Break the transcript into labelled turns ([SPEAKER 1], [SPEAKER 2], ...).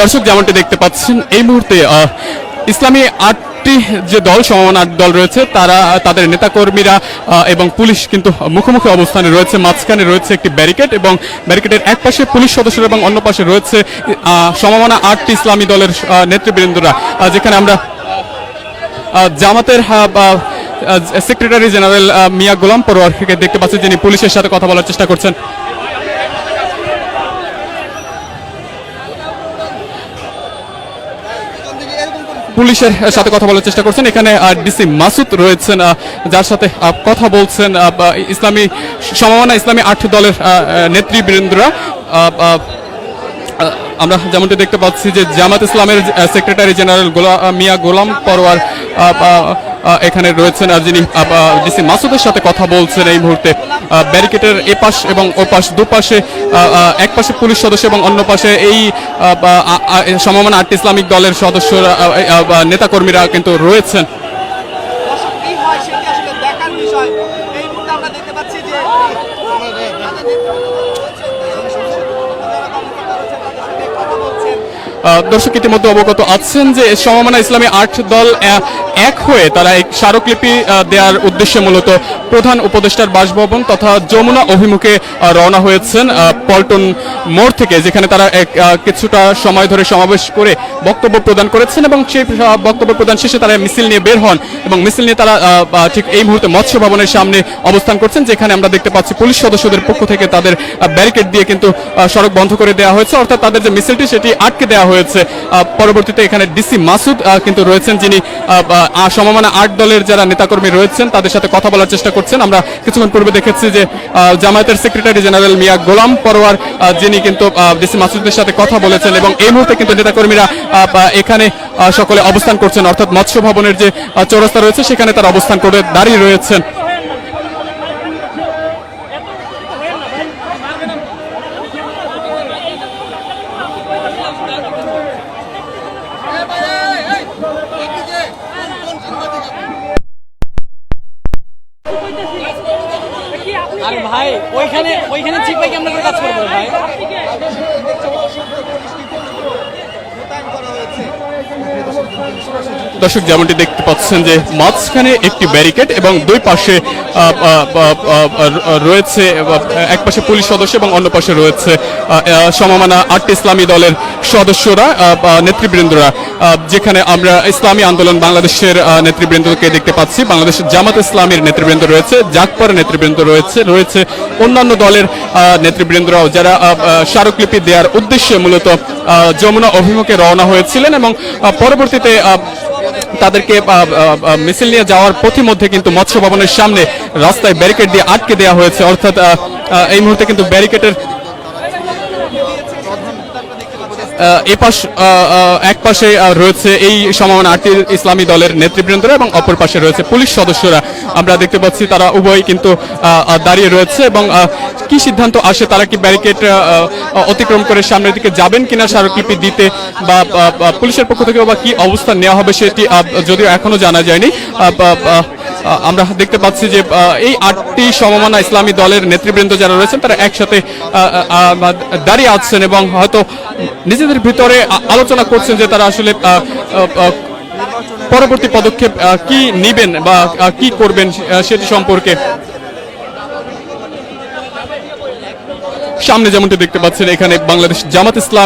[SPEAKER 1] দর্শক যেমনটি দেখতে পাচ্ছেন, এই মুহূর্তে ইসলামী আটটি যে দল, সমমান আট দল রয়েছে, তারা, তাদের নেতাকর্মীরা এবং পুলিশ কিন্তু মুখোমুখি অবস্থানে রয়েছে। মাঝখানে রয়েছে একটি ব্যারিকেড এবং ব্যারিকেডের এক পাশে পুলিশ সদস্যরা এবং অন্য পাশে রয়েছে সমমানা আটটি ইসলামী দলের নেতৃবৃন্দরা। যেখানে আমরা জামাতের সেক্রেটারি জেনারেল মিয়া গোলাম পরোয়ারকে দেখতে পাচ্ছি, যিনি পুলিশের সাথে কথা বলার চেষ্টা করছেন। পুলিশের সাথে কথা বলার চেষ্টা করছেন। এখানে ডিসি মাসুদ রয়েছেন যার সাথে কথা বলছেন ইসলামী সমমানা ইসলামী আট দলের নেতৃবৃন্দরা। আমরা যেমনটি দেখতে পাচ্ছি যে জামাত ইসলামের সেক্রেটারি জেনারেল গোলা, মিয়া গোলাম পরোয়ার এখানে রয়েছেন যিনি ডিসি মাসুদের সাথে কথা বলছেন এই মুহূর্তে ব্যারিকেডের এপাশ এবং ওপাশ, দুপাশে এক পাশে পুলিশ সদস্য এবং অন্য পাশে এই সমমান আট ইসলামিক দলের সদস্যরা নেতাকর্মীরা কিন্তু রয়েছেন।
[SPEAKER 2] দেখার বিষয়। এই মুহূর্তে আমরা দেখতে পাচ্ছি যে
[SPEAKER 1] দর্শক ইতিমধ্যে অবগত আছেন যে সমমানা ইসলামী আট দল এক হয়ে তারা এক স্মারকলিপি দেওয়ার উদ্দেশ্যে মূলত প্রধান উপদেষ্টার বাসভবন তথা যমুনা অভিমুখে রওনা হয়েছেন পল্টন মোড় থেকে, যেখানে তারা কিছুটা সময় ধরে সমাবেশ করে বক্তব্য প্রদান করেছেন এবং সেই বক্তব্য প্রদান শেষে তারা মিছিল নিয়ে বের হন এবং মিছিল নিয়ে তারা ঠিক এই মুহূর্তে মৎস্য ভবনের সামনে অবস্থান করছেন, যেখানে আমরা দেখতে পাচ্ছি পুলিশ সদস্যদের পক্ষ থেকে তাদের ব্যারিকেড দিয়ে কিন্তু সড়ক বন্ধ করে দেওয়া হয়েছে। অর্থাৎ তাদের যে মিছিলটি, সেটি আটকে দেওয়া হয়েছে। আহ, পরবর্তীতে এখানে ডিসি মাসুদ কিন্তু রয়েছেন যিনি সমমানা আট দলের যারা নেতাকর্মী রয়েছেন তাদের সাথে কথা বলার চেষ্টা করছেন। আমরা কিছুক্ষণ পূর্বে দেখেছি যে জামায়াতের সেক্রেটারি জেনারেল মিয়া গোলাম পরোয়ার যিনি কিন্তু ডিসি মাসুদের সাথে কথা বলেছেন এবং এই মুহূর্তে কিন্তু নেতাকর্মীরা এখানে সকলে অবস্থান করছেন। অর্থাৎ মৎস্য ভবনের যে চৌরাস্তা রয়েছে সেখানে তারা অবস্থান করে দাঁড়িয়ে রয়েছেন।
[SPEAKER 3] আরে ভাই, ওইখানে ওইখানে কাজ করব ভাই।
[SPEAKER 1] দর্শক, যেমনটি দেখতে পাচ্ছেন যে মাঝখানে একটি ব্যারিকেড এবং দুই পাশে রয়েছে এক পাশে পুলিশ সদস্য এবং অন্য পাশে রয়েছে সমমানা আট ইসলামী দলের সদস্যরা নেতৃবৃন্দরা যেখানে আমরা ইসলামী আন্দোলন বাংলাদেশের নেতৃবৃন্দকে দেখতে পাচ্ছি। বাংলাদেশের জামাত ইসলামের নেতৃবৃন্দ রয়েছে, জাকপর নেতৃবৃন্দ রয়েছে রয়েছে অন্যান্য দলের নেতৃবৃন্দরাও যারা স্মারকলিপি দেওয়ার উদ্দেশ্যে মূলত যমুনা অভিমুখে রওনা হয়েছিলেন এবং পরবর্তীতে তাদেরকে মিছিল নিয়ে যাওয়ার পথিমধ্যে কিন্তু মৎস্য ভবনের সামনে রাস্তায় ব্যারিকেড দিয়ে আটকে দেওয়া হয়েছে। অর্থাৎ এই মুহূর্তে কিন্তু ব্যারিকেডের আহ, এই পাশ আহ, আহ, এক পাশে রয়েছে এই সমাবেশ আটটি ইসলামী দলের নেতৃবৃন্দরা এবং অপর পাশে রয়েছে পুলিশ সদস্যরা। আমরা দেখতে পাচ্ছি তারা উভয় কিন্তু দাঁড়িয়ে রয়েছে এবং কি সিদ্ধান্ত আসে তারা কি ব্যারিকেড অতিক্রম করে সামনের দিকে যাবেন কিনা স্মারকলিপি দিতে বা পুলিশের পক্ষ থেকে বা কি অবস্থান নেওয়া হবে সেটি যদিও এখনও জানা যায়নি। আমরা দেখতে পাচ্ছি যে এই আটটি সমমানা ইসলামী দলের নেতৃবৃন্দ যারা রয়েছেন, তারা একসাথে দাঁড়িয়ে আছেন এবং হয়তো নিজেদের ভিতরে আলোচনা করছেন যে তারা আসলে পরবর্তী পদক্ষেপ কি নেবেন বা কি করবেন সেটি সম্পর্কে। সামনে যেমনটি দেখতে পাচ্ছেন, এখানে বাংলাদেশ জামাত ইসলাম